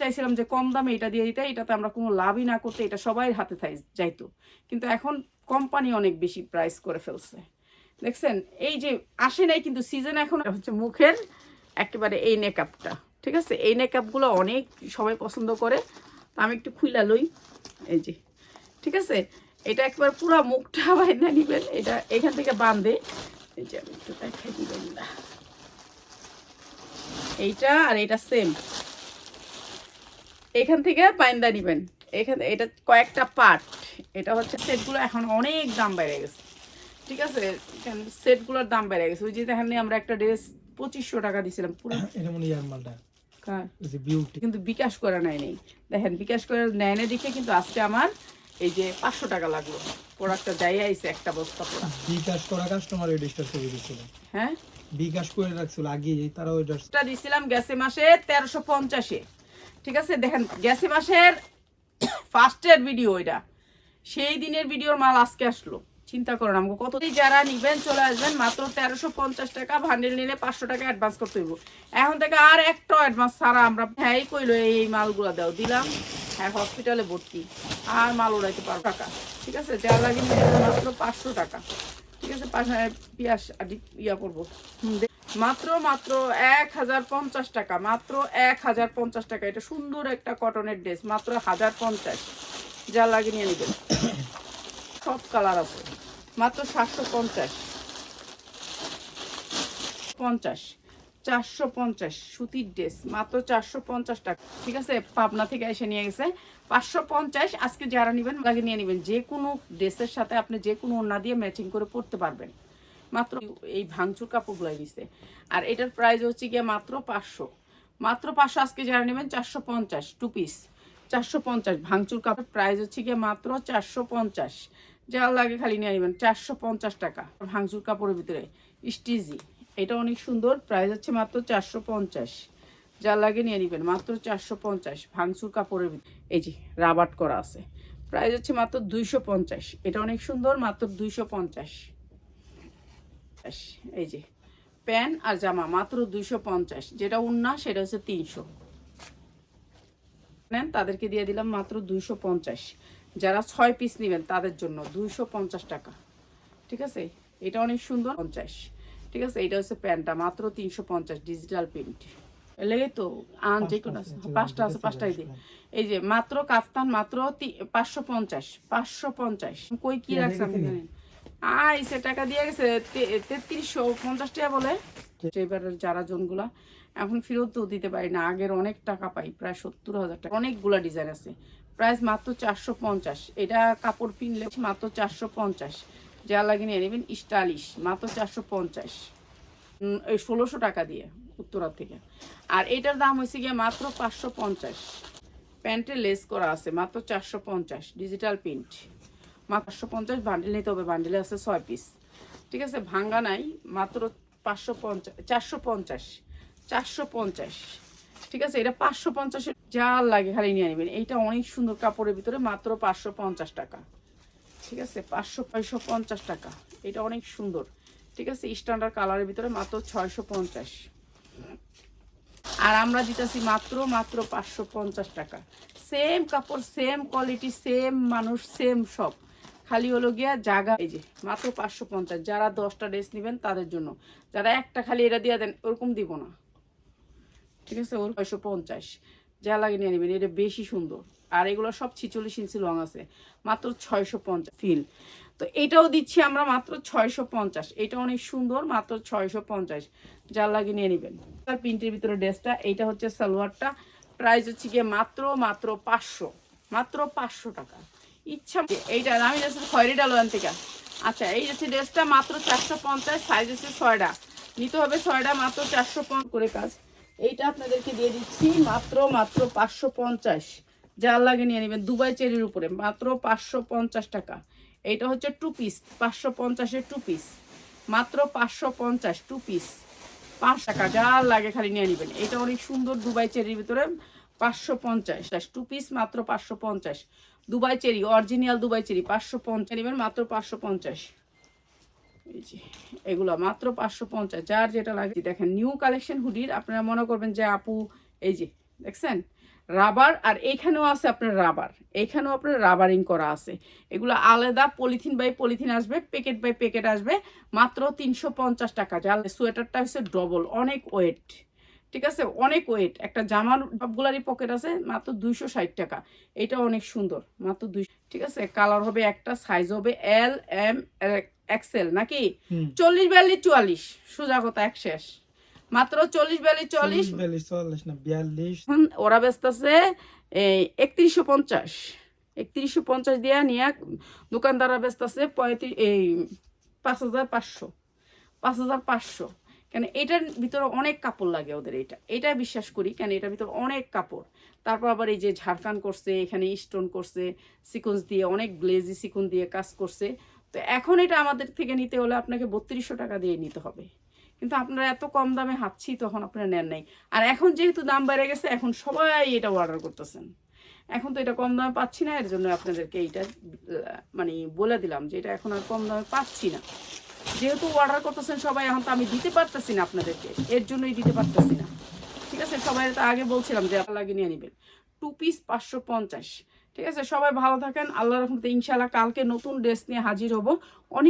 চাইছিলাম যে কম দামে এটা দিয়ে দিতে, এটাতে আমরা কোনো লাভই না করতে, এটা সবাই হাতে যাইতো। কিন্তু এখন কোম্পানি অনেক বেশি প্রাইস করে ফেলছে। দেখছেন? এই যে আসে নাই কিন্তু সিজন এখন হচ্ছে মুখের একেবারে এই নেকআপটা ঠিক আছে? এই নেকআপগুলো অনেক সবাই পছন্দ করে। তো আমি একটু খুইলা লই, এই যে, ঠিক আছে? এটা একবার পুরো মুখটা বাইন্দা নিবেন, এটা এখান থেকে বাঁধে এই যে আমি একটু দেখাই দিবেন এইটা আর এটা সেম এখান থেকে বাইন্দা নিবেন। এখানে এটা কয়েকটা পার্ট এটা হচ্ছে সেটগুলো এখন অনেক দাম বেড়ে গেছে। ঠিক আছে? সেটগুলোর দাম বেড়ে গেছে। ওই যে দেখেন আমরা একটা ড্রেস পঁচিশশো টাকা দিছিলাম। পুরো এটা মনে মালটা। কার? ওই যে বিউটি কিন্তু বিকাশ করা নেয় নেই। দেখেন বিকাশ করে নেয় না দেখে কিন্তু আজকে আমার এই যে পাঁচশো টাকা লাগল। প্রোডাক্টটা যাই আইছে একটা বস্তা বিকাশ করা কাস্টমার ওই ডিস্টার্ব করে দিচ্ছিল হ্যাঁ? বিকাশ করে রাখছিল আগে তারা ওই ড্রেস টা দিছিলাম গ্যাসে মাসে তেরোশো পঞ্চাশে। ঠিক আছে, দেখেন গ্যাসে মাসের ফার্স্টের ভিডিও এটা। সেই দিনের ভিডিওর মাল আজকে আসলো। চিন্তা করেন আমাকে, কত যারা নিবেন চলে আসবেন, মাত্র তেরোশো পঞ্চাশ টাকা ভান্ডেল নিলে পাঁচশো টাকা অ্যাডভান্স করতে হইব। এখন থেকে আর একটা অ্যাডভান্স ছাড়া আমরা হ্যাঁ এই কইলো, এই মালগুলো দাও। দিলাম হ্যাঁ হসপিটালে ভর্তি। আর মাল উড়াইতে পারো টাকা। ঠিক আছে, যা লাগে মাত্র পাঁচশো টাকা। ঠিক আছে, পাঁচ পিয়াস আদি ইয়া করব। মাত্র মাত্র এক হাজার পঞ্চাশ টাকা, মাত্র এক হাজার পঞ্চাশ টাকা। এটা সুন্দর একটা কটনের ড্রেস মাত্র হাজার পঞ্চাশ। যা লাগে নিয়ে নেবেন। সব কালার আছে। মাত্র সাতশো পঞ্চাশ। পঞ্চাশ, চারশো পঞ্চাশ সুতির ড্রেস মাত্র চারশো পঞ্চাশ টাকা। ঠিক আছে? পাবনা থেকে এসে নিয়ে গেছে। পাঁচশো পঞ্চাশ আজকে যারা নেবেন, লাগে নিয়ে নেবেন। যে কোনো ড্রেসের সাথে আপনি যে কোনো ওড়না দিয়ে ম্যাচিং করে পড়তে পারবেন। মাত্র এই ভাঙচুর কাপড়গুলাই দিছে। আর এটার প্রাইস হচ্ছে গিয়ে মাত্র পাঁচশো। মাত্র পাঁচশো আজকে যারা নেবেন, চারশো পঞ্চাশ টু পিস চারশো পঞ্চাশ ভাঙচুর কাপড় প্রাইস হচ্ছে গিয়ে মাত্র চারশো পঞ্চাশ। যার লাগে খালি নিয়ে নেবেন, চারশো পঞ্চাশ টাকা। ভাঙচুর কাপড়ের ভিতরে, স্টিজি। এটা অনেক সুন্দর প্রাইস হচ্ছে মাত্র চারশো পঞ্চাশ। যার লাগে নিয়ে নেবেন, মাত্র চারশো পঞ্চাশ ভাঙচুর কাপড়ের এই যে রাবাট করা আছে। প্রাইস হচ্ছে মাত্র দুইশো পঞ্চাশ। এটা অনেক সুন্দর, মাত্র দুইশো পঞ্চাশ। এই যে। প্যান্ট আর জামা মাত্র দুইশো পঞ্চাশ। যেটা উন্না সেটা হচ্ছে তিনশো। নেন তাদেরকে দিয়ে দিলাম মাত্র দুইশো পঞ্চাশ। যারা ছয় পিস নেবেন তাদের জন্য দুইশো পঞ্চাশ টাকা। ঠিক আছে? এটা অনেক সুন্দর। পঞ্চাশ। ঠিক আছে? এটা হচ্ছে প্যান্টটা মাত্র তিনশো পঞ্চাশ ডিজিটাল প্রিন্ট লেগে তো আন যে কোনো আছে। পাঁচটা আছে পাঁচটাই দিই এই যে মাত্র কাফতান মাত্র পাঁচশো পঞ্চাশ পাঁচশো পঞ্চাশ। কই কি রাখছে আপনি জানেন আইসে টাকা দিয়ে গেছে তেত্রিশশো পঞ্চাশ টাকা বলে। এবারের যারা জনগুলা, এখন ফেরতও দিতে পারি না, আগের অনেক টাকা পাই, প্রায় সত্তর হাজার টাকা। অনেকগুলা ডিজাইন আছে প্রাইস মাত্র চারশো পঞ্চাশ। এটা কাপড় কিনলে মাত্র চারশো পঞ্চাশ। যা লাগে নিয়ে নেবেন স্টাইলিশ, মাত্র চারশো পঞ্চাশ। ষোলোশো টাকা দিয়ে উত্তরা থেকে। আর এটার দাম হয়েছে গিয়ে মাত্র পাঁচশো পঞ্চাশ। প্যান্টে লেস করা আছে, মাত্র চারশো পঞ্চাশ ডিজিটাল প্রিন্ট পাঁচশো পঞ্চাশ বান্ডেল নিতে হবে। বান্ডেলে আছে ছয় পিস ঠিক আছে? ভাঙ্গা নাই, মাত্র পাঁচশো পঞ্চাশ, চারশো পঞ্চাশ চারশো পঞ্চাশ। ঠিক আছে? এটা পাঁচশো পঞ্চাশের যা লাগে খালি নিয়ে নেবেন। এইটা অনেক সুন্দর কাপড়ের ভিতরে মাত্র পাঁচশো পঞ্চাশ টাকা। ঠিক আছে? পাঁচশো, ছয়শো পঞ্চাশ টাকা। এটা অনেক সুন্দর। ঠিক আছে? স্ট্যান্ডার্ড কালারের ভিতরে মাত্র ছয়শো পঞ্চাশ। আর আমরা দিতেছি মাত্র মাত্র পাঁচশো পঞ্চাশ টাকা। সেম কাপড় সেম কোয়ালিটি সেম মানুষ সেম সব খালি হলো গিয়া জাগা, এই যে মাত্র পাঁচশো পঞ্চাশ, যারা দশটা ড্রেস নেবেন তাদের জন্য। যারা একটা খালি এটা দিয়ে দেন, ওরকম দিব না। ঠিক আছে? ওর ছয়শো পঞ্চাশ, যা লাগে নিয়ে নেবেন, এটা বেশি সুন্দর। আর এগুলো সব ছিচল্লিশ ইঞ্চি লং আছে, মাত্র ছয়শো পঞ্চাশ ফিল। তো এটাও দিচ্ছি আমরা মাত্র ছয়শো পঞ্চাশ, এটা অনেক সুন্দর, মাত্র ছয়শো পঞ্চাশ, যা লাগে নিয়ে নেবেন। তার প্রিন্টের ভিতরে ড্রেসটা, এইটা হচ্ছে সালোয়ারটা, প্রাইস হচ্ছে গিয়ে মাত্র মাত্র পাঁচশো মাত্র পাঁচশো টাকা। ইচ্ছা এইটা আমি যাচ্ছি খয়রিটা লোয়ান থেকে আচ্ছা এই যাচ্ছে ড্রেসটা মাত্র চারশো পঞ্চাশ সাইজ হচ্ছে ছয়টা। নিতে হবে ছয়টা, মাত্র চারশো করে কাজ। এইটা আপনাদেরকে দিয়ে দিচ্ছি, মাত্র মাত্র পাঁচশো পঞ্চাশ। যা লাগে নিয়ে নেবেন দুবাই চেরির উপরে, মাত্র পাঁচশো পঞ্চাশ টাকা। এইটা হচ্ছে টু পিস পাঁচশো পঞ্চাশের টু পিস মাত্র পাঁচশো পঞ্চাশ টু পিস পাঁচ টাকা যা লাগে খালি নিয়ে নেবেন। এটা অনেক সুন্দর দুবাই চেরির ভিতরে। পাঁচশো পঞ্চাশ টু পিস মাত্র পাঁচশো পঞ্চাশ। Dubai cherry original Dubai cherry, পাঁচশো পঞ্চাশ, নেবেন মাত্র পাঁচশো পঞ্চাশ। এই যে, এগুলো মাত্র পাঁচশো পঞ্চাশ, যার যেটা লাগে। দেখেন নিউ কালেকশন হুডির আপনারা মনে করবেন যে আপু, এই যে, দেখছেন? রাবার, আর এইখানেও আছে আপনার রাবার। এইখানেও আপনার রাবারিং করা আছে। এগুলো আলাদা পলিথিন বাই পলিথিন আসবে প্যাকেট বাই প্যাকেট আসবে, মাত্র তিনশো পঞ্চাশ টাকা। যার সোয়েটারটা হচ্ছে ডবল অনেক ওয়েট ঠিক আছে? অনেক ওয়েট একটা জামার সবগুলারই পকেট আছে মাত্র দুইশো ষাট টাকা। এটা অনেক সুন্দর মাত্র দুই ঠিক আছে? কালার হবে একটা সাইজ হবে এল এম এক্সেল নাকি? চল্লিশ বিয়াল্লিশ চুয়াল্লিশ সোজা কথা এক শেষ। মাত্র চল্লিশ বিয়াল্লিশ চল্লিশ। চল্লিশ না বিয়াল্লিশ। ওরা ব্যস্ত আছে এই একত্রিশশো পঞ্চাশ। একত্রিশশো পঞ্চাশ দিয়া নিয়ে দোকানদাররা ব্যস্ত আছে পঁয়ত্রিশ এই পাঁচ হাজার পাঁচশো পাঁচ হাজার পাঁচশো। কেন এটার ভিতরে অনেক কাপড় লাগে ওদের এটা। এটা বিশ্বাস করি, কেন এটার ভিতরে অনেক কাপড়। তারপর আবার এই যে ঝাড়খান করছে, এখানে স্টোন করছে সিকুন্স দিয়ে, অনেক গ্লেজি সিকুন দিয়ে কাজ করছে। তো এখন এটা আমাদের থেকে নিতে হলে আপনাকে বত্রিশশো টাকা দিয়ে নিতে হবে। কিন্তু আপনারা এত কম দামে হাঁটছি, তখন আপনারা নেন নাই। আর এখন যেহেতু দাম বেড়ে গেছে, এখন সবাই এটা অর্ডার করতেছেন। এখন তো এটা কম দামে পাচ্ছি না, এর জন্য আপনাদেরকে এইটা মানে বলে দিলাম যে এটা এখন আর কম দামে পাচ্ছি না। যেহেতু অর্ডার করতেছেন সবাই, এখন তো আমি দিতে পারতেছি না আপনাদেরকে। এর জন্যই দিতে পারতেছি না। ঠিক আছে? সবাই তো আগে বলছিলাম যে আপনার লাগিয়ে নিয়ে নেবেন। টু পিস পাঁচশো পঞ্চাশ। ঠিক আছে? সবাই ভালো থাকেন। আল্লাহ রহমতে ইনশাল্লাহ কালকে নতুন ড্রেস নিয়ে হাজির হব। অনেক